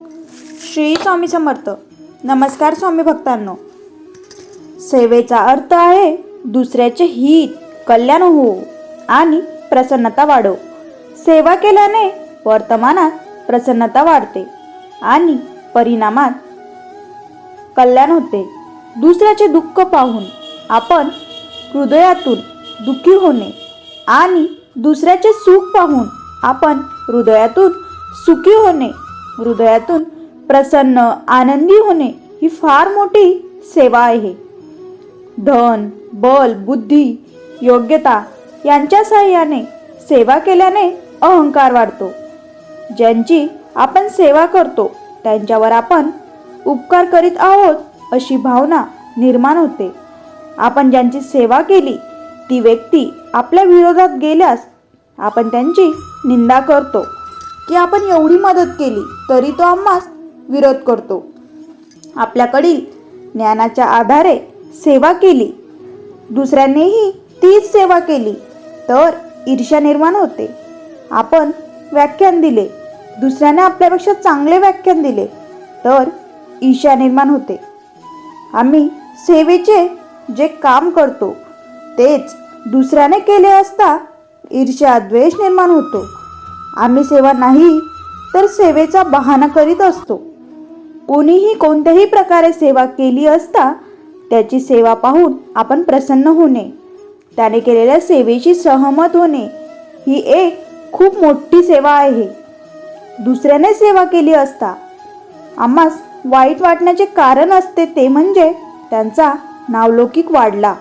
श्री स्वामी समर्थ. नमस्कार स्वामी भक्तांनो. सेवेचा अर्थ आहे दुसऱ्याचे हित कल्याण हो आणि प्रसन्नता वाढव. सेवा केल्याने वर्तमानात प्रसन्नता वाढते आणि परिणामात कल्याण होते. दुसऱ्याचे दुःख पाहून आपण हृदयातून दुःखी होणे आणि दुसऱ्याचे सुख पाहून आपण हृदयातून सुखी होणे हृदयातून प्रसन्न आनंदी होणे ही फार मोठी सेवा आहे. धन बल बुद्धी योग्यता यांच्या सहाय्याने सेवा केल्याने अहंकार वाढतो. ज्यांची आपण सेवा करतो त्यांच्यावर आपण उपकार करीत आहोत अशी भावना निर्माण होते. आपण ज्यांची सेवा केली ती व्यक्ती आपल्या विरोधात गेल्यास आपण त्यांची निंदा करतो. की आपण एवढी मदत केली तरी तो आम्हास विरोध करतो. आपल्याकडील ज्ञानाच्या आधारे सेवा केली. दुसऱ्यांनीही तीच सेवा केली तर ईर्ष्या निर्माण होते. आपण व्याख्यान दिले. दुसऱ्याने आपल्यापेक्षा चांगले व्याख्यान दिले तर ईर्ष्या निर्माण होते. आम्ही सेवेचे जे काम करतो तेच दुसऱ्याने केले असता ईर्ष्या द्वेष निर्माण होतो. आम्ही सेवा नाही तर सेवेचा बहाणा करीत असतो. कोणीही कोणत्याही प्रकारे सेवा केली असता त्याची सेवा पाहून आपण प्रसन्न होणे त्याने केलेल्या सेवेशी सहमत होणे ही एक खूप मोठी सेवा आहे. दुसऱ्याने सेवा केली असता आम्हास वाईट वाटण्याचे कारण असते ते म्हणजे त्यांचा नावलौकिक वाढला.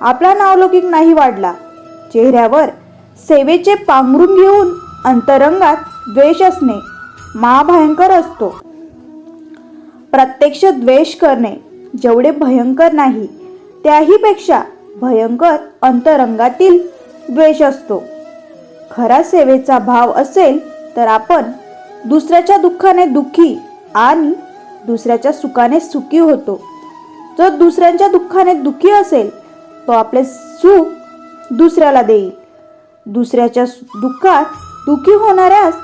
आपला नावलौकिक नाही वाढला. चेहऱ्यावर सेवेचे पांघरून घेऊन अंतरंगात द्वेष असणे महाभयंकर असतो. प्रत्यक्ष द्वेष करणे जेवढे भयंकर नाही त्याहीपेक्षा भयंकर अंतरंगातील द्वेष असतो. खरा सेवेचा भाव असेल तर आपण दुसऱ्याच्या दुःखाने दुःखी आणि दुसऱ्याच्या सुखाने सुखी होतो. जो दुसऱ्यांच्या दुःखाने दुःखी असेल तो आपले सुख दुसऱ्याला देईल. दुसऱ्याच्या दुःखात दुःखी होणाऱ्यास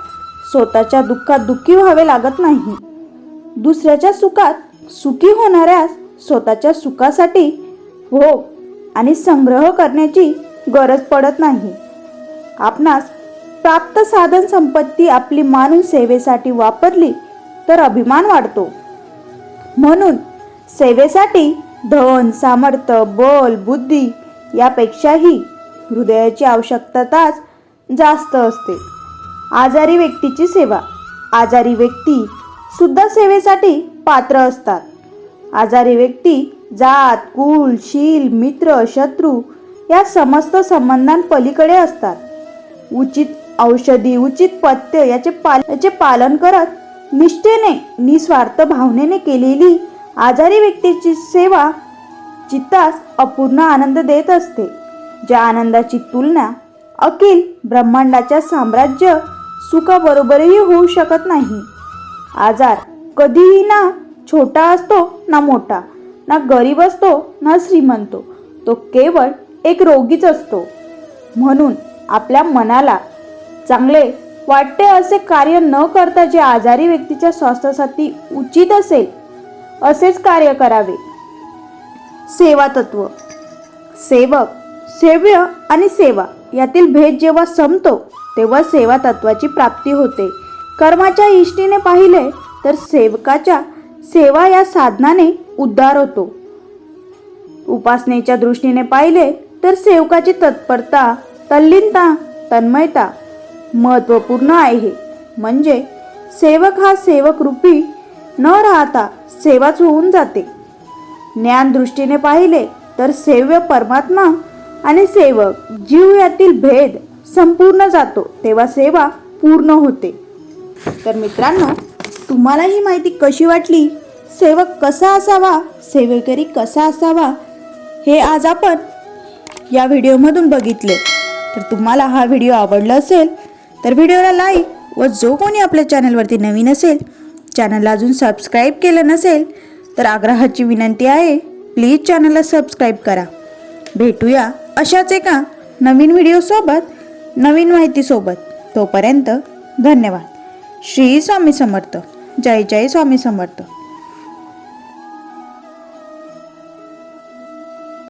स्वतःच्या दुःखात दुःखी व्हावे लागत नाही. दुसऱ्याच्या सुखात सुखी होणाऱ्यास स्वतःच्या सुखासाठी भोग आणि संग्रह करण्याची गरज पडत नाही. आपणास प्राप्त साधन संपत्ती आपली मानून सेवेसाठी वापरली तर अभिमान वाढतो. म्हणून सेवेसाठी धन सामर्थ्य बल बुद्धी यापेक्षाही हृदयाची आवश्यकताच जास्त असते. आजारी व्यक्तीची सेवा. आजारी व्यक्ती सुद्धा सेवेसाठी पात्र असतात. आजारी व्यक्ती जात कुल शील मित्र शत्रू या समस्त संबंधांपलीकडे असतात. उचित औषधी उचित पथ्य याचे पाल याचे पालन करत निष्ठेने निस्वार्थ भावनेने केलेली आजारी व्यक्तीची सेवा चित्तास अपूर्ण आनंद देत असते. ज्या आनंदाची तुलना अखिल ब्रह्मांडाच्या साम्राज्य सुखाबरोबरही होऊ शकत नाही. आजार कधीही ना छोटा असतो ना मोठा ना गरीब असतो ना श्रीमंत. तो केवळ एक रोगीच असतो. म्हणून आपल्या मनाला चांगले वाटते असे कार्य न करता जे आजारी व्यक्तीच्या स्वास्थ्यासाठी उचित असेल असेच कार्य करावे. सेवा तत्व सेवक सेव्य आणि सेवा. यातील भेद जेव्हा संपतो तेव्हा सेवा तत्वाची प्राप्ती होते. कर्माच्या इष्टीने पाहिले तर सेवकाच्या सेवा या साधनाने उद्धार होतो. उपासनेच्या दृष्टीने पाहिले तर सेवकाची तत्परता तल्लीनता तन्मयता महत्त्वपूर्ण आहे. म्हणजे सेवक हा सेवक रूपी न राहता सेवाच होऊन जाते. ज्ञान दृष्टीने पाहिले तर सेव्य परमात्मा आणि सेवक जीव यातील भेद संपूर्ण जातो तेव्हा सेवा पूर्ण होते. तर मित्रांनो तुम्हाला ही माहिती कशी वाटली? सेवक कसा असावा? सेवेकरी कसा असावा? हे आज आपण या व्हिडिओमधून बघितले. तर तुम्हाला हा व्हिडिओ आवडला असेल तर व्हिडिओला लाईक व जो कोणी आपल्या चॅनलवरती नवीन असेल चॅनलला अजून सबस्क्राईब केलं नसेल तर आग्रहाची विनंती आहे प्लीज चॅनलला सबस्क्राईब करा. भेटूया अशाच एका नवीन व्हिडिओसोबत नवीन माहितीसोबत तोपर्यंत धन्यवाद. श्री स्वामी समर्थ. जय जय स्वामी समर्थ.